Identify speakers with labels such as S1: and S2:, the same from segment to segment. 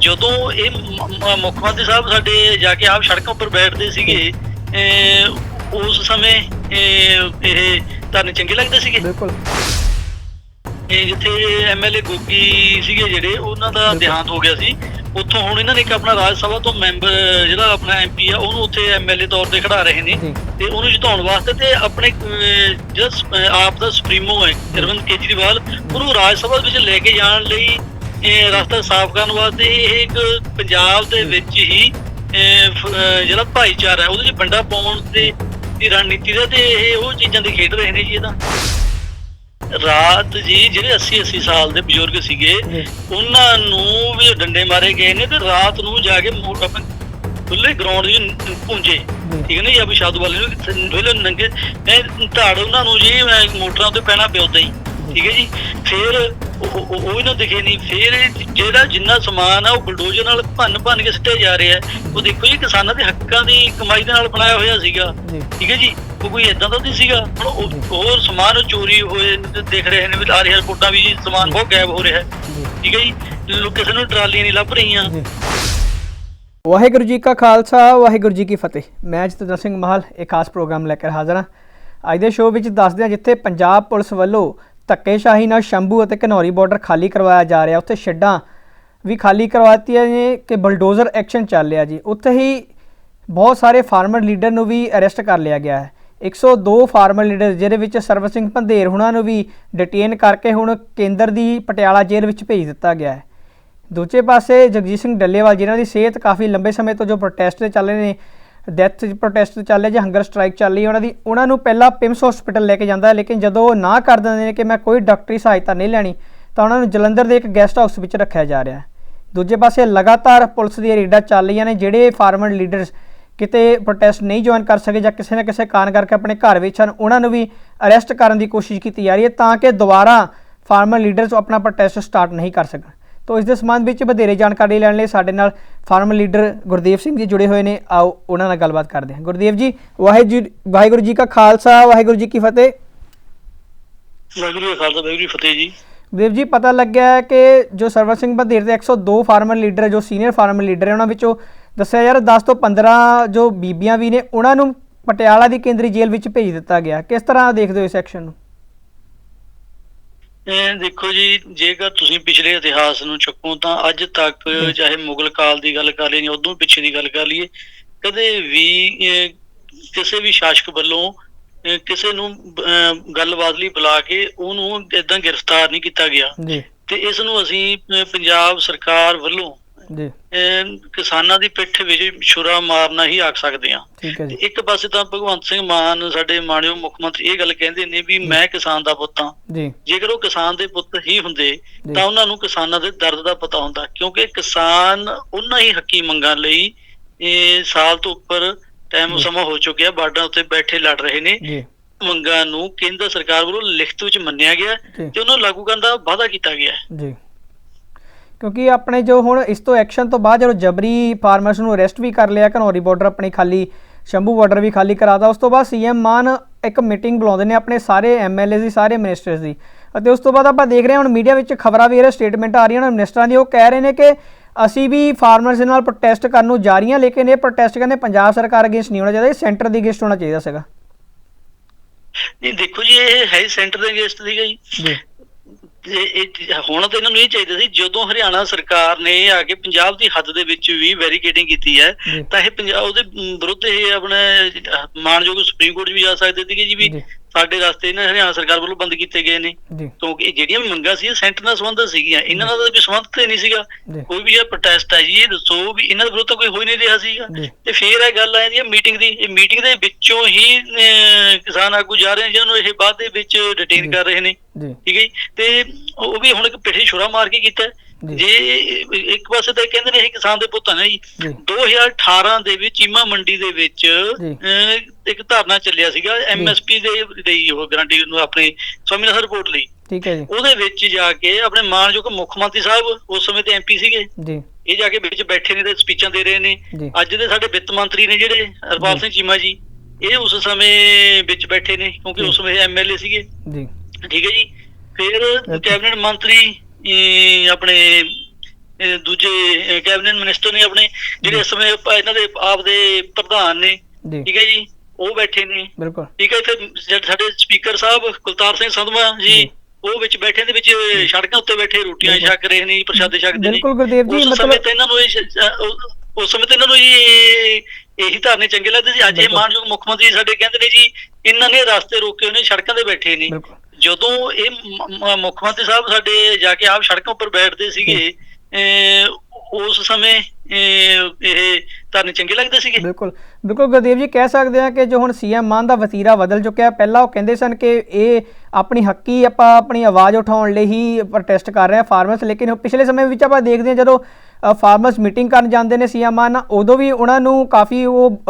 S1: ਜਦੋਂ ਇਹ ਮੁੱਖ ਮੰਤਰੀ ਸਾਹਿਬ ਸਾਡੇ ਜਾ ਕੇ ਆਪ ਸੜਕਾਂ ਉੱਪਰ ਬੈਠਦੇ ਸੀਗੇ ਉਸ ਸਮੇਂ ਇਹ ਤੁਹਾਨੂੰ ਚੰਗੇ ਲੱਗਦੇ ਸੀਗੇ?
S2: ਬਿਲਕੁਲ।
S1: ਇਹ ਜਿੱਥੇ ਐਮਐਲਏ ਗੋਗੀ ਸੀਗੇ ਜਿਹੜੇ ਉਹਨਾਂ ਦਾ ਦੇਹਾਂਤ ਹੋ ਗਿਆ ਸੀ। ਉੱਥੋਂ ਹੁਣ ਇਹਨਾਂ ਨੇ ਇੱਕ ਆਪਣਾ ਰਾਜ ਸਭਾ ਤੋਂ ਮੈਂਬਰ ਜਿਹੜਾ ਆਪਣਾ ਐਮਪੀ ਆ ਉਹਨੂੰ ਉੱਥੇ ਐਮਐਲਏ ਤੌਰ ਤੇ ਖੜਾ ਰਹੇ ਨੇ। ਤੇ ਉਹਨੂੰ ਜਿਤਾਉਣ ਵਾਸਤੇ ਤੇ ਆਪਣੇ ਜਿਹੜਾ ਆਪ ਦਾ ਸੁਪਰੀਮੋ ਹੈ ਅਰਵਿੰਦ ਕੇਜਰੀਵਾਲ ਉਹਨੂੰ ਰਾਜ ਸਭਾ ਵਿੱਚ ਲੈ ਕੇ ਜਾਣ ਲਈ ਇਹ ਰਸਤਾ ਸਾਫ਼ ਕਰਨ ਵਾਸਤੇ ਇਹ ਇੱਕ ਪੰਜਾਬ ਦੇ ਵਿੱਚ ਹੀ ਜਿਹੜਾ ਭਾਈਚਾਰਾ ਹੈ ਉਹਦੇ 'ਚ ਵੰਡਾ ਪਾਉਣ ਦੇ ਦੀ ਰਣਨੀਤੀ ਦਾ ਤੇ ਇਹ ਉਹ ਚੀਜ਼ਾਂ ਦੀ ਖੇਡ ਰਹੇ ਨੇ ਜੀ ਇਹਦਾ। ਰਾਤ ਜੀ ਜਿਹੜੇ 80 80 ਸਾਲ ਦੇ ਬਜ਼ੁਰਗ ਸੀਗੇ ਉਹਨਾਂ ਨੂੰ ਵੀ ਡੰਡੇ ਮਾਰੇ ਗਏ ਨੇ ਤੇ ਰਾਤ ਨੂੰ ਜਾ ਕੇ ਆਪਣੇ ਖੁੱਲੇ ਗਰਾਊਂਡ ਦੇ ਵਿੱਚ ਪੁੰਜੇ
S2: ਜੀ।
S1: ਠੀਕ ਹੈ ਨਾ ਜੀ ਅਭੀ ਸਾਧੂ ਵਾਲੇ ਨੂੰ ਵੇਲੇ ਨੰਗੇ ਧਾੜ ਉਹਨਾਂ ਨੂੰ ਜੀ ਮੋਟਰਾਂ ਤੇ ਪੈਣਾ ਪਿਆ ਉਦਾਂ ਹੀ। ਠੀਕ ਹੈ ਜੀ। ਫਿਰ ਉਹ ਇਹਨਾਂ ਦਿਖੇ ਨਹੀਂ। ਫਿਰ ਜਿਹੜਾ ਜਿੰਨਾ ਸਮਾਨ ਆ ਉਹ ਬਲਡੋਜ਼ਰ ਨਾਲ ਭੰਨ ਭੰਨ ਕੇ ਸਿੱਟੇ ਜਾ ਰਿਹਾ ਉਹ ਦੇਖੋ ਜੀ ਕਿਸਾਨਾਂ ਦੇ ਹੱਕਾਂ ਦੀ ਕਮਾਈ ਦੇ ਨਾਲ ਬਣਾਇਆ ਹੋਇਆ ਸੀਗਾ। ਠੀਕ ਹੈ ਜੀ। ਉਹ ਕੋਈ ਇਦਾਂ ਦਾ ਨਹੀਂ ਸੀਗਾ। ਹੁਣ ਹੋਰ ਸਮਾਨ ਚੋਰੀ ਹੋਏ ਦੇਖ ਰਹੇ ਨੇ ਵੀ ਆ ਰਹੀਆਂ ਰਿਪੋਰਟਾਂ ਵੀ ਸਮਾਨ ਬਹੁਤ ਗਾਇਬ ਹੋ ਰਿਹਾ ਠੀਕ ਹੈ ਜੀ। ਲੋਕ ਕਿਸੇ ਨੂੰ ਟਰਾਲੀਆਂ ਨਹੀਂ ਲੱਭ ਰਹੀਆਂ।
S2: ਵਾਹਿਗੁਰੂ ਜੀ ਕਾ ਖਾਲਸਾ ਵਾਹਿਗੁਰੂ ਜੀ ਕੀ ਫਤਿਹ। ਮੈਂ ਜਤਿੰਦਰ ਸਿੰਘ ਮਾਹਲ ਇੱਕ ਖਾਸ ਪ੍ਰੋਗਰਾਮ ਲੈ ਕੇ ਹਾਜ਼ਰ ਹਾਂ। ਅੱਜ ਦੇ ਸ਼ੋਅ ਵਿੱਚ ਦੱਸਦੇ ਹਾਂ ਜਿੱਥੇ ਪੰਜਾਬ ਪੁਲਿਸ ਵੱਲੋਂ ਧੱਕੇਸ਼ਾਹੀ ਨਾਲ ਸ਼ੰਭੂ ਅਤੇ ਘਨੌਰੀ ਬਾਰਡਰ ਖਾਲੀ ਕਰਵਾਇਆ ਜਾ ਰਿਹਾ। ਉੱਥੇ ਛੱਡਾਂ ਵੀ ਖਾਲੀ ਕਰਵਾਤੀਆਂ ਨੇ ਕਿ ਬਲਡੋਜ਼ਰ ਐਕਸ਼ਨ ਚੱਲ ਰਿਹਾ ਜੀ। ਉੱਥੇ ਹੀ ਬਹੁਤ ਸਾਰੇ ਫਾਰਮਰ ਲੀਡਰ ਨੂੰ ਵੀ ਅਰੈਸਟ ਕਰ ਲਿਆ ਗਿਆ ਹੈ। 102 ਫਾਰਮਰ ਲੀਡਰ, ਜਿਹਦੇ ਵਿੱਚ ਸਰਵ ਸਿੰਘ ਪੰਧੇਰ ਹੁਣਾਂ ਨੂੰ ਵੀ ਡਿਟੇਨ ਕਰਕੇ ਹੁਣ ਕੇਂਦਰ ਦੀ ਪਟਿਆਲਾ ਜੇਲ੍ਹ ਵਿੱਚ ਭੇਜ ਦਿੱਤਾ ਗਿਆ ਹੈ। ਦੂਜੇ ਪਾਸੇ ਜਗਜੀਤ ਸਿੰਘ ਡੱਲੇਵਾਲ, ਜਿਨ੍ਹਾਂ ਦੀ ਸਿਹਤ ਕਾਫੀ ਲੰਬੇ ਸਮੇਂ ਤੋਂ ਜੋ ਪ੍ਰੋਟੈਸਟ ਚੱਲ ਰਹੇ ਨੇ ਡੈਥ ਪ੍ਰੋਟੈਸਟ ਚੱਲ ਰਿਹਾ, ਜਾਂ ਹੰਗਰ ਸਟ੍ਰਾਈਕ ਚੱਲ ਰਹੀ ਹੈ, ਉਹਨਾਂ ਦੀ, ਉਹਨਾਂ ਨੂੰ ਪਹਿਲਾਂ ਪਿਮਸ ਹਸਪੀਟਲ ਲੈ ਕੇ ਜਾਂਦਾ ਲੇਕਿਨ ਜਦੋਂ ਉਹ ਨਾ ਕਰ ਦਿੰਦੇ ਨੇ ਕਿ ਮੈਂ ਕੋਈ ਡਾਕਟਰੀ ਸਹਾਇਤਾ ਨਹੀਂ ਲੈਣੀ, ਤਾਂ ਉਹਨਾਂ ਨੂੰ ਜਲੰਧਰ ਦੇ ਇੱਕ ਗੈਸਟ ਹਾਊਸ ਵਿੱਚ ਰੱਖਿਆ ਜਾ ਰਿਹਾ ਹੈ। ਦੂਜੇ ਪਾਸੇ ਲਗਾਤਾਰ ਪੁਲਿਸ ਦੀਆਂ ਰੇਡਾਂ ਚੱਲ ਰਹੀਆਂ ਨੇ, ਜਿਹੜੇ ਫਾਰਮਰ ਲੀਡਰਸ ਕਿਤੇ ਪ੍ਰੋਟੈਸਟ ਨਹੀਂ ਜੁਆਇਨ ਕਰ ਸਕੇ ਜਾਂ ਕਿਸੇ ਨਾ ਕਿਸੇ ਕਾਰਨ ਕਰਕੇ ਆਪਣੇ ਘਰ ਵਿੱਚ ਹਨ, ਉਹਨਾਂ ਨੂੰ ਵੀ ਅਰੈਸਟ ਕਰਨ ਦੀ ਕੋਸ਼ਿਸ਼ ਕੀਤੀ ਜਾ ਰਹੀ ਹੈ, ਤਾਂ ਕਿ ਦੁਬਾਰਾ ਫਾਰਮਰ ਲੀਡਰਸ ਆਪਣਾ ਪ੍ਰੋਟੈਸਟ ਸਟਾਰਟ ਨਹੀਂ ਕਰ ਸਕਣ। ਤੋਂ ਇਸ ਦੇ ਸੰਬੰਧ ਵਿੱਚ ਵਧੇਰੇ ਜਾਣਕਾਰੀ ਲੈਣ ਲਈ ਸਾਡੇ ਨਾਲ ਫਾਰਮਰ ਲੀਡਰ ਗੁਰਦੇਵ ਸਿੰਘ ਜੀ ਜੁੜੇ ਹੋਏ ਨੇ। ਆਓ ਉਹਨਾਂ ਨਾਲ ਗੱਲਬਾਤ ਕਰਦੇ ਹਾਂ। ਗੁਰਦੇਵ ਜੀ ਵਾਹਿਗੁਰੂ ਵਾਹਿਗੁਰੂ ਜੀ ਕਾ ਖਾਲਸਾ ਵਾਹਿਗੁਰੂ ਜੀ ਕੀ ਫਤਿਹ।
S1: ਵਾਹਿਗੁਰੂ ਜੀ ਖਾਲਸਾ ਵਾਹਿਗੁਰੂ ਜੀ ਫਤਿਹ ਜੀ।
S2: ਦੇਵ ਜੀ ਪਤਾ ਲੱਗਿਆ ਕਿ ਜੋ ਸਰਵਰ ਸਿੰਘ ਬਧੀਰ ਦੇ 102 ਫਾਰਮਰ ਲੀਡਰ ਜੋ ਸੀਨੀਅਰ ਫਾਰਮਰ ਲੀਡਰ ਹੈ ਉਹਨਾਂ ਵਿੱਚੋਂ ਦੱਸਿਆ ਯਾਰ 10 ਤੋਂ 15 ਜੋ ਬੀਬੀਆਂ ਵੀ ਨੇ ਉਹਨਾਂ ਨੂੰ ਪਟਿਆਲਾ ਦੀ ਕੇਂਦਰੀ ਜੇਲ੍ਹ ਵਿੱਚ ਭੇਜ ਦਿੱਤਾ ਗਿਆ ਕਿਸ ਤਰ੍ਹਾਂ ਦੇਖਦੇ ਹੋ ਇਸ ਐਕਸ਼ਨ ਨੂੰ?
S1: ਇਹ ਦੇਖੋ ਜੀ ਜੇਕਰ ਤੁਸੀਂ ਪਿਛਲੇ ਇਤਿਹਾਸ ਨੂੰ ਚੱਕੋ ਤਾਂ ਅੱਜ ਤੱਕ ਚਾਹੇ ਮੁਗਲ ਕਾਲ ਦੀ ਗੱਲ ਕਰ ਲਈਏ ਜਾਂ ਉਦੋਂ ਪਿੱਛੇ ਦੀ ਗੱਲ ਕਰ ਲਈਏ ਕਦੇ ਵੀ ਕਿਸੇ ਵੀ ਸ਼ਾਸਕ ਵੱਲੋਂ ਕਿਸੇ ਨੂੰ ਗੱਲਬਾਤ ਲਈ ਬੁਲਾ ਕੇ ਉਹਨੂੰ ਇਦਾਂ ਗ੍ਰਿਫਤਾਰ ਨਹੀਂ ਕੀਤਾ ਗਿਆ।
S2: ਜੀ।
S1: ਤੇ ਇਸ ਨੂੰ ਅਸੀਂ ਪੰਜਾਬ ਸਰਕਾਰ ਵੱਲੋਂ
S2: ਜੀ।
S1: ਕਿਸਾਨਾਂ ਦੀ ਪਿੱਠ ਵਿੱਚ ਛੁਰਾ ਮਾਰਨਾ ਹੀ ਆਖ ਸਕਦੇ
S2: ਠੀਕ ਹੈ ਜੀ।
S1: ਇੱਕ ਪਾਸੇ ਤਾਂ ਭਗਵੰਤ ਸਿੰਘ ਮਾਨ ਸਾਡੇ ਮਾਣਯੋਗ ਮੁੱਖ ਮੰਤਰੀ ਇਹ ਗੱਲ ਕਹਿੰਦੇ ਨੇ ਵੀ ਮੈਂ ਕਿਸਾਨ ਦਾ ਪੁੱਤ ਹਾਂ।
S2: ਜੀ।
S1: ਜੇਕਰ ਉਹ ਕਿਸਾਨ ਦੇ ਪੁੱਤ ਹੀ ਹੁੰਦੇ ਤਾਂ ਉਹਨਾਂ ਨੂੰ ਕਿਸਾਨਾਂ ਦੇ ਦਰਦ ਦਾ ਪਤਾ ਹੁੰਦਾ ਕਿਉਂਕਿ ਕਿਸਾਨ ਉਹਨਾਂ ਹੀ ਹੱਕੀ ਮੰਗਾਂ ਲਈ ਇਹ ਸਾਲ ਤੋਂ ਉੱਪਰ ਟਾਈਮ। ਸਮਾਂ ਹੋ ਚੁੱਕਿਆ ਬਾਰਡਰਾਂ ਉੱਤੇ ਬੈਠੇ ਲੜ ਰਹੇ ਨੇ।
S2: ਜੀ।
S1: ਮੰਗਾਂ ਨੂੰ ਕੇਂਦਰ ਸਰਕਾਰ ਵੱਲੋਂ ਲਿਖਤ ਵਿੱਚ ਮੰਨਿਆ ਗਿਆ ਤੇ ਉਹਨੂੰ ਲਾਗੂ ਕਰਨ ਦਾ ਵਾਅਦਾ ਕੀਤਾ ਗਿਆ।
S2: ਜੀ। ਕਿਉਂਕਿ ਆਪਣੇ ਜੋ ਹੁਣ ਇਸ ਤੋਂ ਐਕਸ਼ਨ ਤੋਂ ਬਾਅਦ ਜਦੋਂ ਜਬਰੀ ਫਾਰਮਰਸ ਨੂੰ ਅਰੈਸਟ ਵੀ ਕਰ ਲਿਆ ਘਨੌਰੀ ਬਾਰਡਰ ਆਪਣੀ ਖਾਲੀ ਸ਼ੰਭੂ ਬਾਰਡਰ ਵੀ ਖਾਲੀ ਕਰਾਤਾ ਉਸ ਤੋਂ ਬਾਅਦ ਸੀਐਮ ਮਾਨ ਇੱਕ ਮੀਟਿੰਗ ਬੁਲਾਉਂਦੇ ਨੇ ਆਪਣੇ ਸਾਰੇ ਐਮਐਲਏ ਦੀ ਸਾਰੇ ਮਿਨਿਸਟਰਸ ਦੀ। ਅਤੇ ਉਸ ਤੋਂ ਬਾਅਦ ਆਪਾਂ ਦੇਖ ਰਹੇ ਹਾਂ ਹੁਣ ਮੀਡੀਆ ਵਿੱਚ ਖਬਰਾਂ ਵੀ ਇਹ ਸਟੇਟਮੈਂਟ ਆ ਰਹੀਆਂ ਨੇ ਮਿਨਿਸਟਰਾਂ ਦੀ ਉਹ ਕਹਿ ਰਹੇ ਨੇ ਕਿ ਅਸੀਂ ਵੀ ਫਾਰਮਰਸ ਦੇ ਨਾਲ ਪ੍ਰੋਟੈਸਟ ਕਰਨ ਨੂੰ ਜਾ ਰਹੀਆਂ ਲੇਕਿਨ ਇਹ ਪ੍ਰੋਟੈਸਟ ਕਹਿੰਦੇ ਪੰਜਾਬ ਸਰਕਾਰ ਅਗੇਂਸਟ ਨਹੀਂ ਹੋਣਾ ਚਾਹੀਦਾ ਇਹ ਸੈਂਟਰ ਦੀ ਅਗੇਂਸਟ ਹੋਣਾ ਚਾਹੀਦਾ ਸੀਗਾ।
S1: ਨਹੀਂ ਦੇਖੋ ਜੀ ਇਹ ਹੈ ਸੈਂਟਰ ਦੇ ਅਗੇਂਸਟ ਸੀਗਾ ਜੀ
S2: ਜੀ।
S1: ਤੇ ਇਹ ਹੁਣ ਤਾਂ ਇਹਨਾਂ ਨੂੰ ਇਹ ਚਾਹੀਦਾ ਸੀ ਜਦੋਂ ਹਰਿਆਣਾ ਸਰਕਾਰ ਨੇ ਆ ਕੇ ਪੰਜਾਬ ਦੀ ਹੱਦ ਦੇ ਵਿੱਚ ਵੀ ਵੈਰੀਕੇਟਿੰਗ ਕੀਤੀ ਹੈ ਤਾਂ ਇਹ ਪੰਜਾਬ ਉਹਦੇ ਵਿਰੁੱਧ ਇਹ ਆਪਣੇ ਅਹ, ਮਾਣਯੋਗ ਸੁਪਰੀਮ ਕੋਰਟ ਵੀ ਜਾ ਸਕਦੇ ਸੀਗੇ ਜੀ ਵੀ ਸਾਡੇ ਰਸਤੇ ਇਹਨਾਂ ਹਰਿਆਣਾ ਸਰਕਾਰ ਵੱਲੋਂ ਬੰਦ ਕੀਤੇ ਗਏ ਨੇ।
S2: ਜੀ।
S1: ਕਿਉਂਕਿ ਜਿਹੜੀਆਂ ਵੀ ਮੰਗਾਂ ਸੀ ਇਹ ਸੈਂਟਰ ਨਾਲ ਸੰਬੰਧਿਤ ਸੀਗੀਆਂ। ਇਹਨਾਂ ਦਾ ਤਾਂ ਕੋਈ ਸੰਬੰਧ ਤੇ ਨਹੀਂ ਸੀਗਾ।
S2: ਜੀ।
S1: ਕੋਈ ਵੀ ਇਹ ਪ੍ਰੋਟੈਸਟ ਹੈ ਜੀ ਇਹ ਦੱਸੋ ਵੀ ਇਹਨਾਂ ਦੇ ਵਿਰੁੱਧ ਤਾਂ ਕੋਈ ਹੋ ਹੀ ਨਹੀਂ ਰਿਹਾ ਸੀਗਾ।
S2: ਜੀ।
S1: ਤੇ ਫੇਰ ਇਹ ਗੱਲ ਆ ਜਾਂਦੀ ਹੈ ਮੀਟਿੰਗ ਦੀ। ਇਹ ਮੀਟਿੰਗ ਦੇ ਵਿੱਚੋਂ ਹੀ ਅਹ, ਕਿਸਾਨ ਆਗੂ ਜਾ ਰਹੇ ਨੇ ਜਿਹਨਾਂ ਨੂੰ ਇਹ ਬਾਅਦ ਦੇ ਵਿੱਚ
S2: ਜੀ।
S1: ਡਿਟੇਨ ਕਰ ਰਹੇ ਨੇ।
S2: ਜੀ।
S1: ਠੀਕ ਹੈ ਜੀ। ਤੇ ਉਹ ਵੀ ਹੁਣ ਇੱਕ ਪਿੱਠੇ ਛੁਰਾ ਮਾਰ ਕੇ ਕੀਤਾ। ਹੈ।
S2: ਜੀ।
S1: ਇੱਕ ਪਾਸੇ ਤਾਂ ਕਹਿੰਦੇ ਨੇ ਇਹ ਕਿਸਾਨ ਦੇ ਪੁੱਤ ਨੇ ਜੀ।
S2: ਜੀ।
S1: 2018 ਦੇ ਵਿੱਚ ਚੀਮਾ ਮੰਡੀ ਦੇ ਵਿੱਚ ਇੱਕ ਧਰਨਾ ਚੱਲਿਆ ਸੀਗਾ। ਐਮਐਸਪੀ ਦੇ ਲਈ ਉਹ ਗਾਰੰਟੀ ਨੂੰ ਆਪਣੇ ਸਵਾਮੀਨਾਥਨ ਰਿਪੋਰਟ ਲਈ।
S2: ਠੀਕ ਹੈ ਜੀ।
S1: ਉਹਦੇ ਵਿੱਚ ਜਾ ਕੇ ਆਪਣੇ ਮਾਨਯੋਗ ਮੁੱਖ ਮੰਤਰੀ ਸਾਹਿਬ ਉਸ ਸਮੇਂ ਤੇ ਐਮਪੀ ਸੀਗੇ।
S2: ਜੀ।
S1: ਇਹ ਜਾ ਕੇ ਵਿੱਚ ਬੈਠੇ ਨੇ ਤੇ ਸਪੀਚਾਂ ਦੇ ਰਹੇ ਨੇ। ਅੱਜ ਦੇ ਸਾਡੇ ਵਿੱਤ ਮੰਤਰੀ ਨੇ ਜਿਹੜੇ ਹਰਪਾਲ। ਸਿੰਘ ਚੀਮਾ ਜੀ ਇਹ ਉਸ ਸਮੇਂ ਵਿੱਚ ਬੈਠੇ ਨੇ ਕਿਉਂਕਿ। ਉਸ ਸਮੇਂ ਐਮਐਲਏ ਸੀਗੇ।
S2: ਜੀ।
S1: ਠੀਕ ਹੈ ਜੀ। ਫਿਰ। ਕੈਬਨਿਟ ਮੰਤਰੀ ਆਪਣੇ ਦੂਜੇ ਕੈਬਨਿਟ ਮਿਨਿਸਟਰ ਨੇ ਆਪਣੇ ਜਿਹੜੇ ਇਸ ਸਮੇਂ ਇਹਨਾਂ ਦੇ ਆਪ ਦੇ ਪ੍ਰਧਾਨ ਨੇ ਠੀਕ ਹੈ ਜੀ ਉਹ ਬੈਠੇ ਨੇ।
S2: ਬਿਲਕੁਲ।
S1: ਠੀਕ ਹੈ ਇੱਥੇ ਸਾਡੇ ਸਪੀਕਰ ਸਾਹਿਬ ਕੁਲਤਾਰ ਸਿੰਘ ਸੰਧਵਾ
S2: ਜੀ।
S1: ਉਹ ਵਿੱਚ ਬੈਠੇ ਦੇ ਵਿੱਚ ਸੜਕਾਂ ਉੱਤੇ ਬੈਠੇ ਰੋਟੀਆਂ। ਛਕ ਰਹੇ ਨੇ ਪ੍ਰਸ਼ਾਦੇ ਛਕਦੇ ਨੇ।
S2: ਬਿਲਕੁਲ ਗੁਰਦੇਵ ਜੀ
S1: ਉਸ ਸਮੇਂ
S2: ਮਤਲਬ
S1: ਤੇ ਇਹਨਾਂ ਨੂੰ ਉਸ ਸਮੇਂ ਤੇ ਇਹਨਾਂ ਨੂੰ ਜੀ ਇਹ- ਧਰਨੇ ਚੰਗੇ ਲੱਗਦੇ ਸੀ। ਅੱਜ ਇਹ। ਮਾਨਯੋਗ ਮੁੱਖ ਮੰਤਰੀ ਸਾਡੇ ਕਹਿੰਦੇ ਨੇ ਜੀ ਇਹਨਾਂ ਨੇ ਰਸਤੇ ਰੋਕੇ ਹੋਏ ਨੇ ਸੜਕਾਂ ਤੇ ਬੈਠੇ ਨੇ। ਜਦੋਂ ਇਹ ਮੁੱਖ ਮੰਤਰੀ ਸਾਹਿਬ ਸਾਡੇ ਜਾ ਕੇ ਆਪ ਸੜਕਾਂ ਉੱਪਰ ਬੈਠਦੇ ਸੀਗੇ ਉਸ ਸਮੇਂ ਇਹ ਧਰਨੇ ਚੰਗੇ ਲੱਗਦੇ ਸੀਗੇ
S2: ਬਿਲਕੁਲ ਬਿਲਕੁਲ ਗੁਰਦੇਵ ਜੀ ਕਹਿ ਸਕਦੇ ਆ ਕਿ ਜੋ ਹੁਣ ਸੀਐਮ ਮਾਨ ਦਾ ਵਤੀਰਾ ਬਦਲ ਚੁੱਕਿਆ। ਪਹਿਲਾਂ ਉਹ ਕਹਿੰਦੇ ਸਨ ਕਿ ਇਹ ਆਪਣੀ ਹੱਕੀ ਆਪਾਂ ਆਪਣੀ ਆਵਾਜ਼ ਉਠਾਉਣ ਲਈ ਹੀ ਪ੍ਰੋਟੈਸਟ ਕਰ ਰਹੇ ਆ ਫਾਰਮਰਸ ਲੇਕਿਨ ਪਿਛਲੇ ਸਮੇਂ ਵਿੱਚ ਆਪਾਂ ਦੇਖਦੇ ਹਾਂ ਜਦੋਂ ਫਾਰਮਰਸ ਮੀਟਿੰਗ ਕਰਨ ਜਾਂਦੇ ਨੇ ਸੀਐਮ ਮਾਨ ਉਦੋਂ ਵੀ ਉਹਨਾਂ ਨੂੰ ਕਾਫੀ ਉਹ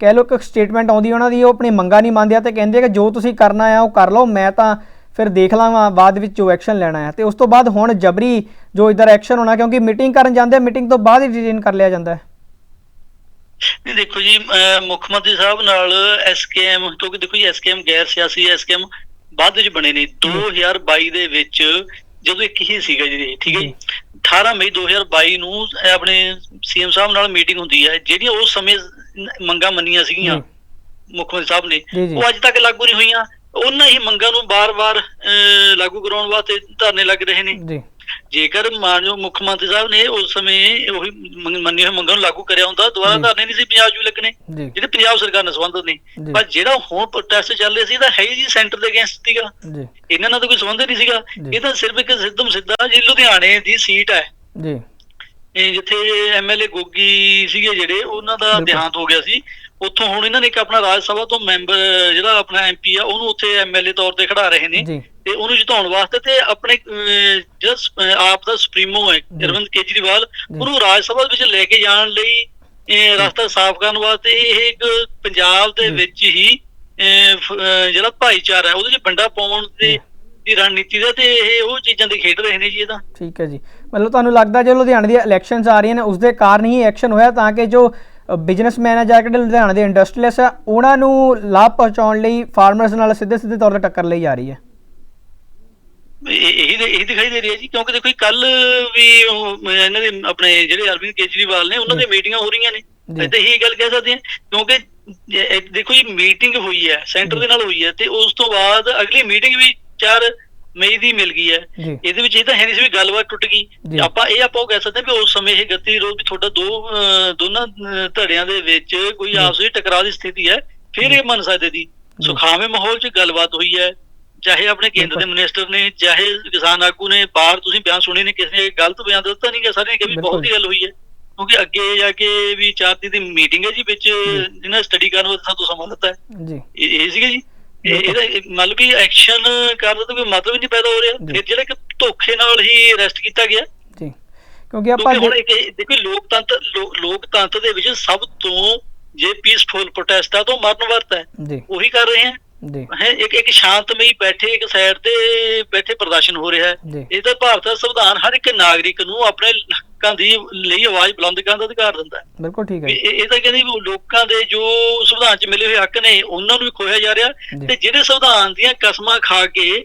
S2: ਕਹਿ ਲਓ ਕਿ ਸਟੇਟਮੈਂਟ ਆਉਂਦੀ ਉਹਨਾਂ ਦੀ ਉਹ ਆਪਣੀ ਮੰਗਾਂ ਨਹੀਂ ਮੰਨਦੇ ਤੇ ਕਹਿੰਦੇ ਕਿ ਜੋ ਤੁਸੀਂ ਕਰਨਾ ਆ ਉਹ ਕਰ ਲਓ ਮੈਂ ਤਾਂ ਫਿਰ ਦੇਖ ਲਾਂਗਾ ਬਾਅਦ ਵਿੱਚ ਜੋ ਐਕਸ਼ਨ ਲੈਣਾ ਹੈ ਤੇ ਉਸ ਤੋਂ ਬਾਅਦ ਹੁਣ ਜਬਰੀ ਜੋ ਇਧਰ ਐਕਸ਼ਨ ਹੋਣਾ ਕਿਉਂਕਿ ਮੀਟਿੰਗ ਕਰਨ ਜਾਂਦੇ ਮੀਟਿੰਗ ਤੋਂ ਬਾਅਦ ਹੀ ਡਿਟੇਨ ਕਰ ਲਿਆ ਜਾਂਦਾ ਹੈ।
S1: ਨਹੀਂ ਦੇਖੋ ਜੀ ਮੁੱਖ ਮੰਤਰੀ ਸਾਹਿਬ ਨਾਲ ਐਸਕੇਐਮ ਕਿਉਂਕਿ ਦੇਖੋ ਜੀ ਐਸਕੇਐਮ ਗੈਰ ਸਿਆਸੀ ਐਸਕੇਐਮ ਬਾਅਦ ਵਿੱਚ ਬਣੇ ਨੇ। 2022 ਦੇ ਵਿੱਚ ਜਦੋਂ ਇੱਕ ਹੀ ਸੀਗਾ ਜੀ ਠੀਕ ਹੈ ਜੀ। 18 ਮਈ 2022 ਨੂੰ ਆਪਣੇ ਸੀਐਮ ਸਾਹਿਬ ਨਾਲ ਮੀਟਿੰਗ ਹੁੰਦੀ ਹੈ ਜਿਹੜੀਆਂ ਉਸ ਸਮੇਂ ਮੰਗਾਂ ਮੰਨੀਆਂ ਸੀਗੀਆਂ
S2: ਜੀ।
S1: ਮੁੱਖ ਮੰਤਰੀ ਸਾਹਿਬ ਨੇ।
S2: ਜੀ, ਜੀ।
S1: ਉਹ ਅੱਜ ਤੱਕ ਲਾਗੂ ਨਹੀਂ ਹੋਈਆਂ। ਉਹਨਾਂ ਹੀ ਮੰਗਾਂ ਨੂੰ ਬਾਰ-ਬਾਰ ਲਾਗੂ ਕਰਾਉਣ ਵਾਸਤੇ ਧਰਨੇ ਲੱਗ ਰਹੇ ਨੇ।
S2: ਜੀ।
S1: ਜੇਕਰ ਮਾਨਯੋਗ ਮੁੱਖ ਮੰਤਰੀ ਸਾਹਿਬ ਨੇ ਉਸ ਸਮੇਂ ਉਹੀ ਮੰਨੀ ਹੋਈ ਮੰਗਾਂ ਨੂੰ ਲਾਗੂ ਕਰਿਆ ਹੁੰਦਾ ਦੁਬਾਰਾ
S2: ਜੀ।
S1: ਧਰਨੇ ਨਹੀਂ ਸੀ ਪੰਜਾਬ ਵੀ ਲੱਗਣੇ।
S2: ਜੀ।
S1: ਜਿਹੜੇ ਪੰਜਾਬ ਸਰਕਾਰ ਨਾਲ ਸੰਬੰਧਿਤ
S2: ਜੀ।
S1: ਨੇ ਪਰ ਜਿਹੜਾ ਹੁਣ ਪ੍ਰੋਟੈਸਟ ਚੱਲ ਰਿਹਾ ਸੀ ਇਹ ਤਾਂ ਹੈ ਜੀ ਸੈਂਟਰ ਦੇ ਅਗੇਂਸਟ ਸੀਗਾ।
S2: ਜੀ।
S1: ਇਹਨਾਂ ਨਾਲ ਤਾਂ ਕੋਈ ਸੰਬੰਧ ਨਹੀਂ ਸੀਗਾ।
S2: ਜੀ।
S1: ਇਹ ਤਾਂ ਸਿਰਫ ਇੱਕ ਸਿੱਧਮ ਸਿੱਧਾ ਜੀ ਲੁਧਿਆਣੇ ਦੀ ਸੀਟ ਹੈ।
S2: ਜੀ।
S1: ਜਿੱਥੇ ਐਮਐਲਏ ਗੋਗੀ ਸੀਗੇ ਜਿਹੜੇ ਉਹਨਾਂ ਦਾ। ਦੇਹਾਂਤ ਹੋ ਗਿਆ ਸੀ ਉੱਥੋਂ ਹੁਣ ਇਹਨਾਂ ਨੇ ਇੱਕ ਆਪਣਾ ਰਾਜ ਸਭਾ ਤੋਂ ਮੈਂਬਰ ਜਿਹੜਾ ਆਪਣਾ ਐਮਪੀ ਆ ਉਹਨੂੰ ਉੱਥੇ ਐਮਐਲਏ ਤੌਰ ਤੇ ਖੜਾ ਰਹੇ ਨੇ ਤੇ ਉਹਨੂੰ ਜਿਤਾਉਣ ਵਾਸਤੇ ਤੇ ਆਪਣੇ ਜਿਹੜਾ ਆਪ ਦਾ ਸੁਪਰੀਮੋ ਹੈ। ਅਰਵਿੰਦ ਕੇਜਰੀਵਾਲ ਉਹਨੂੰ ਰਾਜ ਸਭਾ ਵਿੱਚ ਲੈ ਕੇ ਜਾਣ ਲਈ ਇਹ ਰਸਤਾ ਸਾਫ਼ ਕਰਨ ਵਾਸਤੇ ਇਹ ਇੱਕ ਪੰਜਾਬ ਦੇ। ਵਿੱਚ ਹੀ ਜਿਹੜਾ ਭਾਈਚਾਰਾ ਹੈ ਉਹਦੇ 'ਚ ਵੰਡਾ ਪਾਉਣ। ਦੀ ਦੀ ਰਣਨੀਤੀ ਦਾ ਤੇ ਇਹ ਉਹ ਚੀਜ਼ਾਂ ਦੇ ਖੇਡ ਰਹੇ ਨੇ ਜੀ ਇਹਦਾ
S2: ਠੀਕ ਹੈ ਜੀ ਮਤਲਬ ਤੁਹਾਨੂੰ ਲੱਗਦਾ ਜੋ ਲੁਧਿਆਣੇ ਦੀਆਂ ਇਲੈਕਸ਼ਨਸ ਆ ਰਹੀਆਂ ਨੇ ਉਸ ਦੇ ਕਾਰਨ ਹੀ ਐਕਸ਼ਨ ਹੋਇਆ ਤਾਂ ਕਿ ਜੋ ਬਿਜ਼ਨਸਮੈਨ ਆ ਜਾਂ ਕਿ ਲੁਧਿਆਣੇ ਦੇ ਇੰਡਸਟਰੀਅਲਿਸਟ ਆ ਉਹਨਾਂ ਨੂੰ ਲਾਭ ਪਹੁੰਚਾਉਣ ਲਈ ਫਾਰਮਰਸ ਨਾਲ ਸਿੱਧੇ ਸਿੱਧੇ ਤੌਰ ਤੇ ਟੱਕਰ ਲਈ ਜਾ ਰਹੀ ਹੈ।
S1: ਇਹ- ਇਹੀ ਦਿਖਾਈ ਦੇ ਰਹੀ ਹੈ ਜੀ ਕਿਉਂਕਿ ਦੇਖੋ ਕੱਲ ਵੀ ਇਹਨਾਂ ਦੇ ਆਪਣੇ ਜਿਹੜੇ ਅਰਵਿੰਦ ਕੇਜਰੀਵਾਲ ਨੇ ਉਹਨਾਂ। ਦੇ ਮੀਟਿੰਗਾਂ ਹੋ ਰਹੀਆਂ ਨੇ। ਤਾਂ ਇਹੀ ਗੱਲ ਕਹਿ ਸਕਦੇ ਹਾਂ ਕਿਉਂਕਿ ਦੇਖੋ ਜੀ ਮੀਟਿੰਗ ਹੋਈ ਹੈ ਸੈਂਟਰ ਦੇ ਨਾਲ ਹੋਈ ਹੈ ਤੇ ਉਸ ਤੋਂ ਬਾਅਦ ਅਗਲੀ ਮੀਟਿੰਗ ਵੀ 4 ਮਈ ਦੀ ਮਿਲ ਗਈ ਹੈ ਇਹਦੇ ਵਿੱਚ ਇਹ ਤਾਂ ਹੈ ਨਹੀਂ ਸੀ ਵੀ ਗੱਲਬਾਤ ਟੁੱਟ। ਗਈ ਆਪਾਂ ਇਹ ਆਪਾਂ ਉਹ ਕਹਿ ਸਕਦੇ ਵੀ ਉਸ ਸਮੇਂ ਇਹ ਗਤੀ ਵਿਰੋਧ ਵੀ ਤੁਹਾਡਾ ਦੋ ਦੋਨਾਂ ਧੜਿਆਂ ਦੇ ਵਿੱਚ ਕੋਈ। ਆਪਸ ਟਕਰਾਅ ਦੀ ਸਥਿਤੀ ਹੈ ਫਿਰ। ਇਹ ਮੰਨ ਸਕਦੇ ਦੀ। ਸੁਖਾਵੇਂ ਮਾਹੌਲ 'ਚ ਗੱਲਬਾਤ ਹੋਈ ਹੈ ਚਾਹੇ ਆਪਣੇ ਕੇਂਦਰ ਦੇ। ਮਿਨਿਸਟਰ ਨੇ ਚਾਹੇ ਕਿਸਾਨ ਆਗੂ ਨੇ ਬਾਹਰ ਤੁਸੀਂ ਬਿਆਨ ਸੁਣੇ ਨੇ ਕਿਸੇ ਨੇ ਗਲਤ ਬਿਆਨ ਦਿੱਤਾ ਨਹੀਂ ਕਿ ਸਾਰੇ ਕਿਹਾ ਵੀ ਬਹੁਤ। ਹੀ ਗੱਲ ਹੋਈ ਹੈ ਕਿਉਂਕਿ ਅੱਗੇ ਜਾ ਕੇ ਵੀ ਚਾਰ ਦਿਨ ਦੀ ਮੀਟਿੰਗ ਹੈ ਜੀ ਵਿੱਚ ਜਿਹਨਾਂ ਸਟੱਡੀ ਕਰਨ ਵਾਸਤੇ ਸਾਨੂੰ ਸਮਾਂ ਦਿੱਤਾ ਹੈ
S2: ਜੀ
S1: ਇਹ ਸੀਗਾ ਜੀ ਇਹ-। ਇਹਦਾ ਇਹ ਮਤਲਬ ਕਿ ਐਕਸ਼ਨ ਕਰਨ ਦਾ ਤਾਂ ਕੋਈ ਮਤਲਬ ਨਹੀਂ ਪੈਦਾ ਹੋ ਰਿਹਾ। ਫਿਰ ਜਿਹੜਾ ਕਿ ਧੋਖੇ ਨਾਲ ਹੀ ਅਰੈਸਟ ਕੀਤਾ ਗਿਆ।
S2: ਜੀ। ਕਿਉਂਕਿ ਆਪਾਂ
S1: ਹੁਣ ਦੇਖੋ ਲੋਕਤੰਤਰ ਲੋਕਤੰਤਰ ਦੇ ਵਿੱਚ ਸਭ ਤੋਂ ਜੇ ਪੀਸਫੁਲ ਪ੍ਰੋਟੈਸਟ ਆ ਤਾਂ ਮਰਨ ਵਰਤ ਹੈ। ਉਹੀ ਕਰ ਰਹੇ ਹੈ।
S2: ਜੀ।
S1: ਹੈ ਇੱਕ ਇੱਕ ਸ਼ਾਂਤਮਈ ਬੈਠੇ ਇੱਕ ਸਾਈਡ ਤੇ ਬੈਠੇ ਪ੍ਰਦਰਸ਼ਨ ਹੋ ਰਿਹਾ ਹੈ। ਇਹ ਤਾਂ ਭਾਰਤ ਦਾ ਸੰਵਿਧਾਨ ਹਰ ਇੱਕ ਨਾਗਰਿਕ ਨੂੰ ਆਪਣੇ ਹੱਕਾਂ ਦੀ ਲਈ ਆਵਾਜ਼ ਬੁਲੰਦ ਕਰਨ ਦਾ ਅਧਿਕਾਰ ਦਿੰਦਾ ਹੈ।
S2: ਬਿਲਕੁਲ ਠੀਕ ਹੈ
S1: ਇਹ ਤਾਂ ਕਹਿੰਦੇ ਲੋਕਾਂ ਦੇ ਜੋ ਸੰਵਿਧਾਨ 'ਚ ਮਿਲੇ ਹੋਏ ਹੱਕ ਨੇ ਉਹਨਾਂ ਨੂੰ ਵੀ ਖੋਇਆ ਜਾ ਰਿਹਾ। ਤੇ ਜਿਹੜੇ ਸੰਵਿਧਾਨ ਦੀਆਂ ਕਸਮਾਂ ਖਾ ਕੇ